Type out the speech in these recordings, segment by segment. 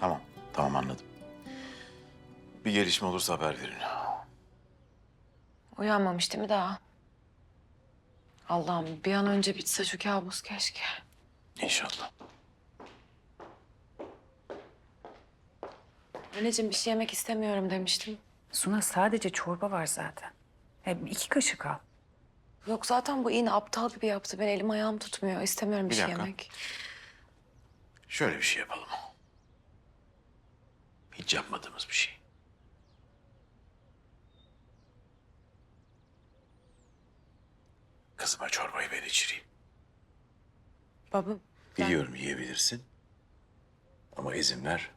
Tamam, tamam anladım. Bir gelişme olursa haber verin. Uyanmamış değil mi daha? Allah'ım bir an önce bitse şu kabus keşke. İnşallah. Anneciğim bir şey yemek istemiyorum demiştim. Suna sadece çorba var zaten. Hem iki kaşık al. Yok zaten bu iğne aptal gibi yaptı. Ben elim ayağım tutmuyor. İstemiyorum bir, Bir şey dakika. yemek. Şöyle bir şey yapalım. Hiç yapmadığımız bir şey. Kızıma çorbayı ben içireyim. Baba ben- Biliyorum yiyebilirsin. Ama izin ver.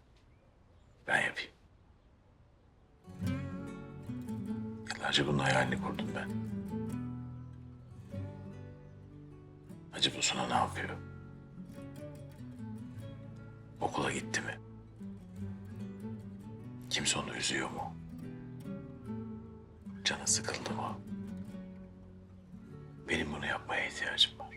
Ben yapayım. Yıllarca bunun hayalini kurdum ben. Acaba bu sana ne yapıyor? Okula gitti mi? Kimse onu üzüyor mu? Canı sıkıldı mı? Benim bunu yapmaya ihtiyacım var.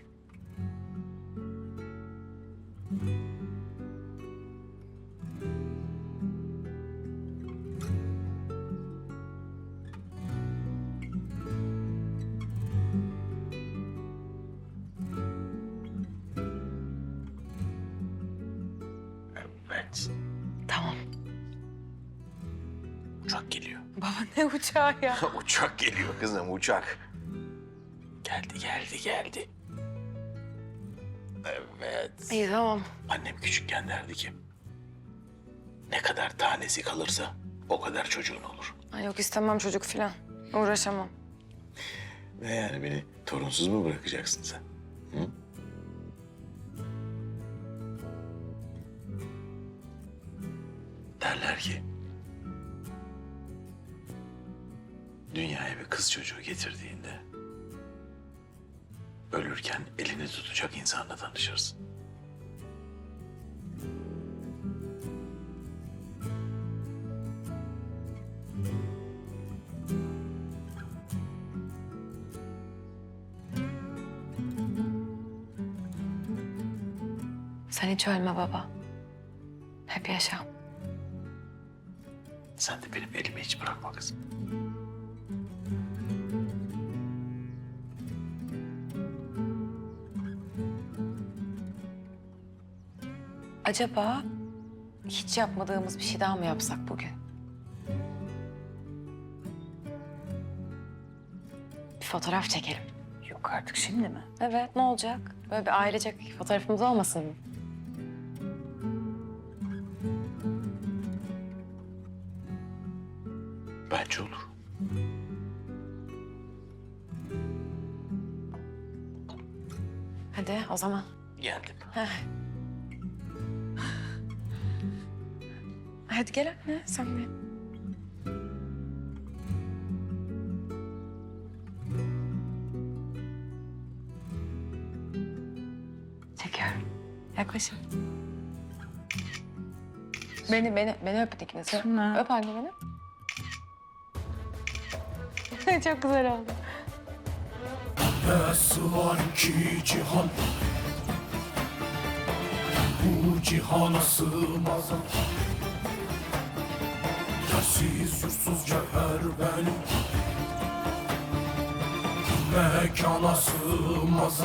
Evet. Uçak geliyor. Baba ne uçağı ya? uçak geliyor kızım uçak. Geldi geldi geldi. Evet. İyi tamam. Annem küçükken derdi ki... ...ne kadar tanesi kalırsa o kadar çocuğun olur. Ay yok istemem çocuk falan. Uğraşamam. Ve yani beni torunsuz mu bırakacaksın sen? Hı? Derler ki... ...dünyaya bir kız çocuğu getirdiğinde... ...ölürken elini tutacak insanla tanışırsın. Sen hiç ölme baba. Hep yaşa. Sen de benim elimi hiç bırakma kızım. Acaba hiç yapmadığımız bir şey daha mı yapsak bugün? Bir fotoğraf çekelim. Yok artık şimdi mi? Evet, ne olacak? Böyle bir ailecek fotoğrafımız olmasın mı? Bence olur. Hadi o zaman. Geldim. Hadi gel anne, sen de. Çekiyorum. Yaklaşın. Beni, beni, beni öpün ikiniz. Suna. Öp anne beni. Çok güzel oldu. Nasıl var ki cihan Bu cihana sığmaz Yersiz yursuz cevher benim Mekana sığmaz